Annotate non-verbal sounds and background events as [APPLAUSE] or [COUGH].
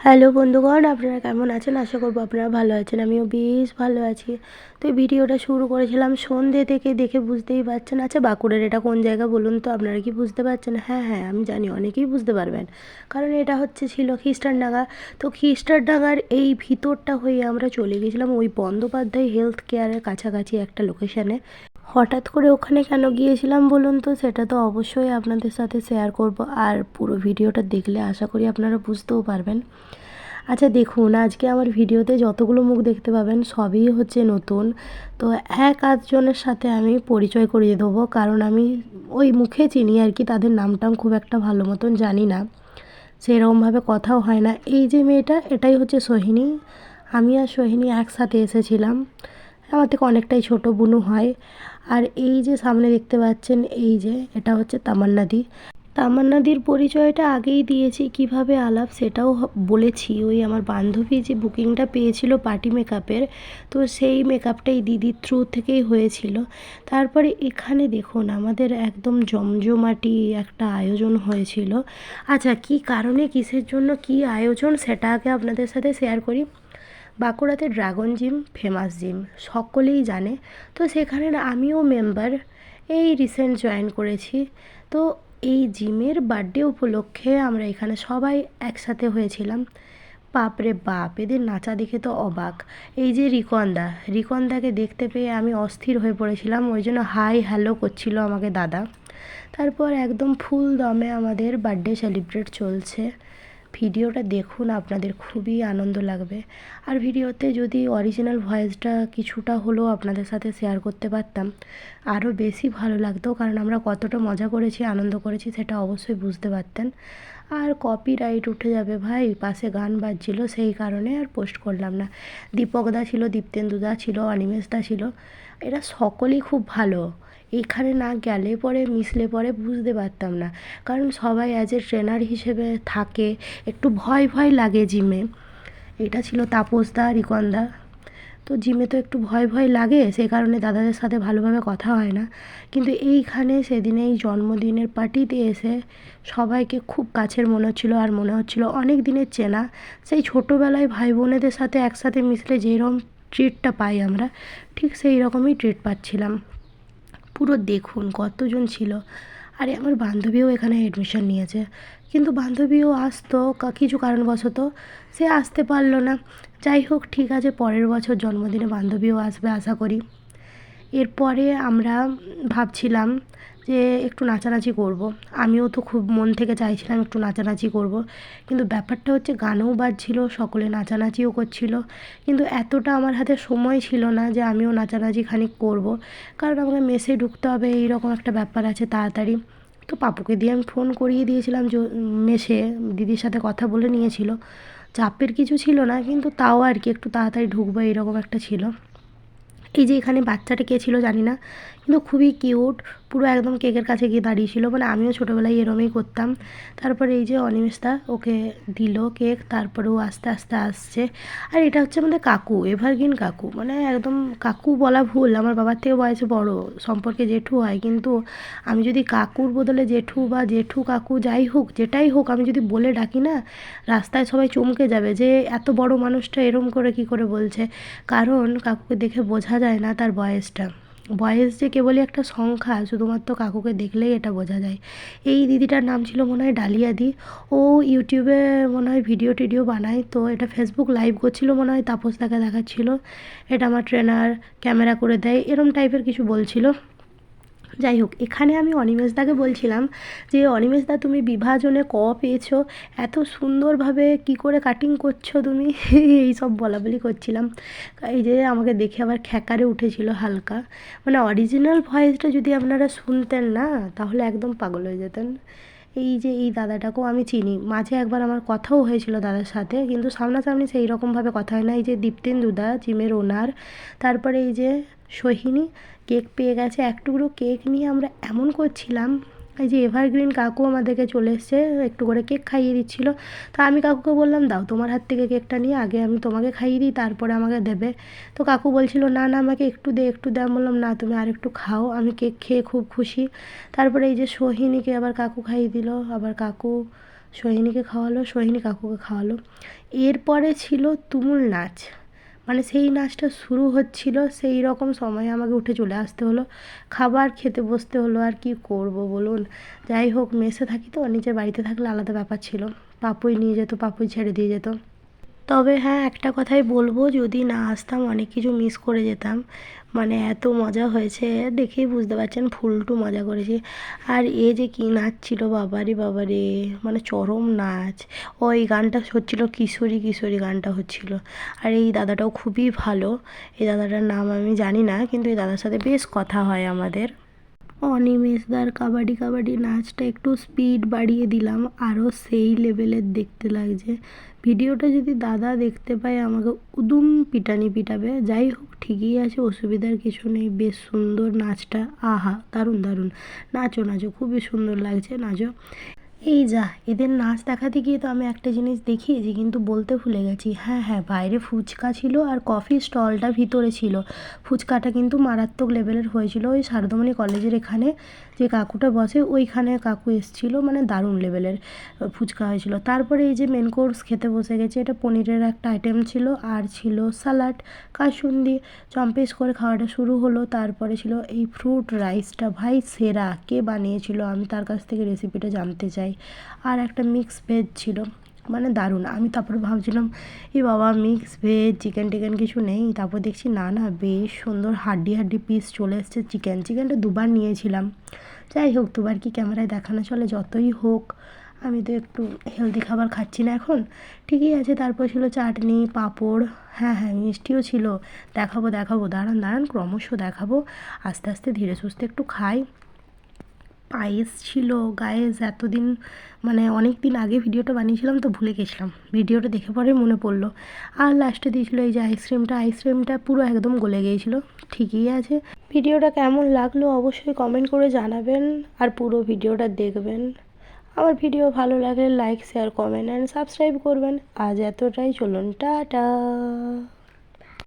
Hello বন্ধুগণ, আপনারা কেমন আছেন? আশা করব আপনারা ভালো আছেন। আমিও বেশ ভালো আছি। তো ভিডিওটা শুরু করেছিলাম সন্ধে থেকে, দেখে বুঝতেই পারছেন। আচ্ছা বাঁকুড়ার এটা কোন জায়গা বলুন তো? আপনারা কি বুঝতে পারছেন? হ্যাঁ হ্যাঁ আমি জানি, অনেকেই বুঝতে পারবেন। কারণ এটা হচ্ছে ছিল খ্রিস্টানডাঙ্গা। তো খ্রিস্টানডাঙ্গার এই ভিতরটা হয়ে আমরা চলে গেছিলাম ওই বন্দ্যোপাধ্যায় হেলথ কেয়ারের কাছাকাছি একটা লোকেশানে হঠাৎ করে ওখানে কেন গিয়েছিলাম বলুন তো? সেটা তো অবশ্যই আপনাদের সাথে শেয়ার করব। আর পুরো ভিডিওটা দেখলে আশা করি আপনারা বুঝতেও পারবেন। আচ্ছা দেখুন, আজকে আমার ভিডিওতে যতগুলো মুখ দেখতে পাবেন সবই হচ্ছে নতুন। তো এক আধজনের সাথে আমি পরিচয় করিয়ে দেবো। কারণ আমি ওই মুখে চিনি আর কি, তাদের নামটাম খুব একটা ভালো মতন জানি না। সেরকমভাবে কথাও হয় না। এই যে মেয়েটা, এটাই হচ্ছে সোহিনী। আমি আর সোহিনী একসাথে এসেছিলাম। আমার থেকে অনেকটাই ছোটো বুনু হয়। আর এই যে সামনে দেখতে পাচ্ছেন, এই যে এটা হচ্ছে তামান্নাদি তামান্নাদির পরিচয়টা আগেই দিয়েছি, কীভাবে আলাপ সেটাও বলেছি। ওই আমার বান্ধবী যে বুকিংটা পেয়েছিল পার্টি মেকআপের, তো সেই মেকআপটাই দিদির থ্রু থেকেই হয়েছিল। তারপরে এখানে দেখুন, আমাদের একদম জমজমাটি একটা আয়োজন হয়েছিল। আচ্ছা কি কারণে, কিসের জন্য, কি আয়োজন, সেটা আগে আপনাদের সাথে শেয়ার করি। বাঁকুড়াতে ড্রাগন জিম, ফেমাস জিম, সকলেই জানে। তো সেখানে আমিও মেম্বার এই রিসেন্ট জয়েন করেছি। তো এই জিমের বার্থডে উপলক্ষে আমরা এখানে সবাই একসাথে হয়েছিলাম। বাপরে বাপ, এদের নাচা দেখে তো অবাক। এই যে রিকনদা, রিকনদাকে দেখতে পেয়ে আমি অস্থির হয়ে পড়েছিলাম, ওই জন্য হাই হ্যালো করছিল আমাকে দাদা। তারপর একদম ফুল দমে আমাদের বার্থডে সেলিব্রেট চলছে। ভিডিওটা দেখুন, আপনাদের খুবই আনন্দ লাগবে। আর ভিডিওতে যদি অরিজিনাল ভয়েসটা কিছুটা হলেও আপনাদের সাথে শেয়ার করতে পারতাম, আরও বেশি ভালো লাগতো, কারণ আমরা কতটা মজা করেছি, আনন্দ করেছি, সেটা অবশ্যই বুঝতে পারতেন। আর কপিরাইট উঠে যাবে ভাই। পাশে গান বাজছিল, সেই কারণে আর পোস্ট করলাম না। দীপকদা ছিল দীপ্তেন্দুদা ছিল অনিমেষদা ছিল। এরা সকলেই খুব ভালো। এখানে না গেলে পরে, মিশলে পরে বুঝতে পারতাম না। কারণ সবাই অ্যাজ এ ট্রেনার হিসেবে থাকে। একটু ভয় ভয় লাগে জিমে এটা ছিল তাপসদা রিকনদা তো জিমে তো একটু ভয় ভয় লাগে সেই কারণে দাদাদের সাথে ভালোভাবে কথা হয় না। কিন্তু এইখানে সেদিন এই জন্মদিনের পার্টিতে এসে সবাইকে খুব কাছের মনে হচ্ছিল আর মনে হচ্ছিল অনেক দিনের চেনা। সেই ছোটোবেলায় ভাই বোনেদের সাথে একসাথে মিশলে যেরকম ট্রিটটা পাই আমরা, ঠিক সেই রকমই ট্রিট পাচ্ছিলাম। পুরো দেখুন কতজন ছিল। আরে আমার বান্ধবীও এখানে অ্যাডমিশন নিয়েছে। কিন্তু বান্ধবীও আসতো কিছু কারণবশত সে আসতে পারল না। যাই হোক, ঠিক আছে, পরের বছর জন্মদিনে বান্ধবীও আসবে আশা করি। এরপরে আমরা ভাবছিলাম যে একটু নাচানাচি করব। আমিও তো খুব মন থেকে চাইছিলাম একটু নাচানাচি করব। কিন্তু ব্যাপারটা হচ্ছে গানও বাজছিল, সকলে নাচানাচিও করছিল। কিন্তু এতটা আমার হাতে সময় ছিল না যে আমিও নাচানাচি খানিক করব। কারণ আমাকে মেসে ঢুকতে হবে, এইরকম একটা ব্যাপার আছে তাড়াতাড়ি। তো পাপুকে দিয়ে আমি ফোন করিয়ে দিয়েছিলাম মেসে, দিদির সাথে কথা বলে নিয়েছিল। চাপের কিছু ছিল না, কিন্তু তাও আর কি, একটু তাড়াতাড়ি ঢুকবো, এরকম একটা ছিল। এই যে এখানে বাচ্চাটা কে ছিল জানি না। কিন্তু খুবই কিউট। পুরো একদম কেকের কাছে গিয়ে দাঁড়িয়েছিল। মানে আমিও ছোটোবেলায় এরমই করতাম। তারপরে এই যে অনিমেষদা, ওকে দিল কেক, তারপরে ও আস্তে আস্তে আসছে। আর এটা হচ্ছে আমাদের কাকু, এভারগ্রিন কাকু। মানে একদম কাকু বলা ভুল, আমার বাবার থেকে বয়সে বড়, সম্পর্কে জেঠু হয়। কিন্তু আমি যদি কাকুর বদলে জেঠু বা জেঠু কাকু যাই হোক, যেটাই হোক, আমি যদি বলে ডাকি না, রাস্তায় সবাই চমকে যাবে যে এত বড় মানুষটা এরম করে কি করে বলছে? কারণ কাকুকে দেখে বোঝা যায় না তার বয়সটা। বয়স যে কেবলই একটা সংখ্যা, শুধুমাত্র কাকুকে দেখলেই এটা বোঝা যায়। এই দিদিটার নাম ছিল মনে হয় ডালিয়াদি ও ইউটিউবে মনে হয় ভিডিও টিডিও বানায়, তো এটা ফেসবুক লাইভ করছিল মনে হয়, তাপস তাকে দেখাচ্ছিল। এটা আমার ট্রেনার ক্যামেরা করে দেয়, এরম টাইপের কিছু বলছিল। যাই হোক, এখানে আমি অনিমেষদাকে বলছিলাম যে অনিমেষদা তুমি বিভাজনে ক পেয়েছ? এত সুন্দরভাবে কি করে কাটিং করছ তুমি? [LAUGHS] এই সব বলাবলি করছিলাম। এই যে আমাকে দেখে আবার খ্যাকারে উঠেছিল হালকা। মানে অরিজিনাল ভয়েসটা যদি আপনারা শুনতেন না, তাহলে একদম পাগল হয়ে যেতেন। এই যে এই দাদাটাকেও আমি চিনি। মাঝে একবার আমার কথাও হয়েছিল দাদার সাথে, কিন্তু সামনাসামনি সেই রকমভাবে কথা হয় না। এই যে দীপ্তেন্দুদা জিমের ওনার, তারপরে এই যে সোহিনী, কেক পেয়ে গেছে। এক টুকরো কেক নিয়ে আমরা এমন করছিলাম এই যে এভারগ্রিন কাকু আমাদেরকে চলে এসছে, একটু করে কেক খাইয়ে দিচ্ছিল। তো আমি কাকুকে বললাম, দাও তোমার হাত থেকে কেকটা নিয়ে, আগে আমি তোমাকে খাইয়ে দিই, তারপরে আমাকে দেবে। তো কাকু বলছিল, না না, আমাকে একটু দে একটু দে। আমি বললাম, না, তুমি আর একটু খাও, আমি কেক খেয়ে খুব খুশি। তারপরে এই যে সোহিনীকে আবার কাকু খাইয়ে দিল, আবার কাকু সোহিনীকে খাওয়ালো, সোহিনী কাকুকে খাওয়ালো। এরপরে ছিল তুমুল নাচ। মানে সেই নাচটা শুরু হচ্ছিল, সেই রকম সময়ে আমাকে উঠে চলে আসতে হলো। খাবার খেতে বসতে হলো, আর কি করব বলুন? যাই হোক, মেসে থাকি তো, নিজের বাড়িতে থাকলে আলাদা ব্যাপার ছিল। পাপুই নিয়ে যেত, পাপুই ছেড়ে দিয়ে যেত। তবে হ্যাঁ একটা কথাই বলব, যদি না আসতাম অনেক কিছু মিস করে যেতাম। মানে এত মজা হয়েছে, দেখেই বুঝতে পারছেন ফুলটু মজা করেছি। আর এ যে কী নাচ ছিল, বাবারে বাবারে মানে চরম নাচ। ওই গানটা হচ্ছিল, কিশোরী কিশোরী গানটা হচ্ছিল। আর এই দাদাটাও খুবই ভালো। এই দাদাটার নাম আমি জানি না, কিন্তু এই দাদার সাথে বেশ কথা হয় আমাদের। অনিমেষদার কাবাডি কাবাডি নাচটা একটু স্পিড বাড়িয়ে দিলাম আরও সেই লেভেলের দেখতে লাগছে। ভিডিওটা যদি দাদা দেখতে পায়, আমাকে উদুম পিটানি পিটাবে। যাই হোক, ঠিকই আছে, অসুবিধার কিছু নেই, বেশ সুন্দর নাচটা। আহা, দারুণ দারুণ। নাচো নাচো, খুবই সুন্দর লাগছে, নাচো। এই যা, এদের নাচ দেখাতে গিয়ে তো আমি একটা জিনিস দেখিয়েছি, কিন্তু বলতে ভুলে গেছি। হ্যাঁ হ্যাঁ বাইরে ফুচকা ছিল আর কফি স্টলটা ভিতরে ছিল। ফুচকাটা কিন্তু মারাত্মক লেভেলের হয়েছিল ওই সারদমণি কলেজের এখানে। যে কাকুটা বসে, ওইখানে কাকু এসেছিল মানে দারুণ লেভেলের ফুচকা হয়েছিল। তারপরে এই যে মেন কোর্স খেতে বসে গেছে, এটা পনিরের একটা আইটেম ছিল, আর ছিল স্যালাড কাসুন্দি। চম্পেস করে খাওয়াটা শুরু হলো, তারপরে ছিল এই ফ্রুট রাইসটা ভাই, সেরা! কে বানিয়েছিল? আমি তার কাছ থেকে রেসিপিটা জানতে চাই। আর একটা মিক্স ভেজ ছিল। মানে দারুণ। আমি তারপরে ভাবছিলাম, এ বাবা মিক্স ভেজ চিকেন টিকেন কিছু নেই? তারপর দেখছি, না না, বেশ সুন্দর, হাড্ডি হাড্ডি পিস চলে এসছে চিকেন চিকেনটা দুবার নিয়েছিলাম। যাই হোক, দুবার কি ক্যামেরায় দেখানো চলে, যতই হোক। আমি তো একটু হেলদি খাবার খাচ্ছি না এখন। ঠিকই আছে, তারপর ছিল চাটনি, পাঁপড় হ্যাঁ হ্যাঁ মিষ্টিও ছিল। দেখাবো দেখাবো, দাঁড়ান দাঁড়ান, ক্রমশ দেখাবো। আস্তে আস্তে ধীরে সুস্থে একটু খাই। পায়েস ছিল গায়েস এতদিন মানে অনেক দিন আগে ভিডিওটা বানিয়েছিলাম তো ভুলে গেছিলাম। ভিডিওটা দেখে পরে মনে পড়ল। আর লাস্টে দিয়েছিলো এই যে আইসক্রিমটা আইসক্রিমটা পুরো একদম গলে গিয়েছিল। ঠিকই আছে। ভিডিওটা কেমন লাগল অবশ্যই কমেন্ট করে জানাবেন আর পুরো ভিডিওটা দেখবেন। আমার ভিডিও ভালো লাগলে like share comment and subscribe করবেন। আজ এতটাই, চলুন, টাটা।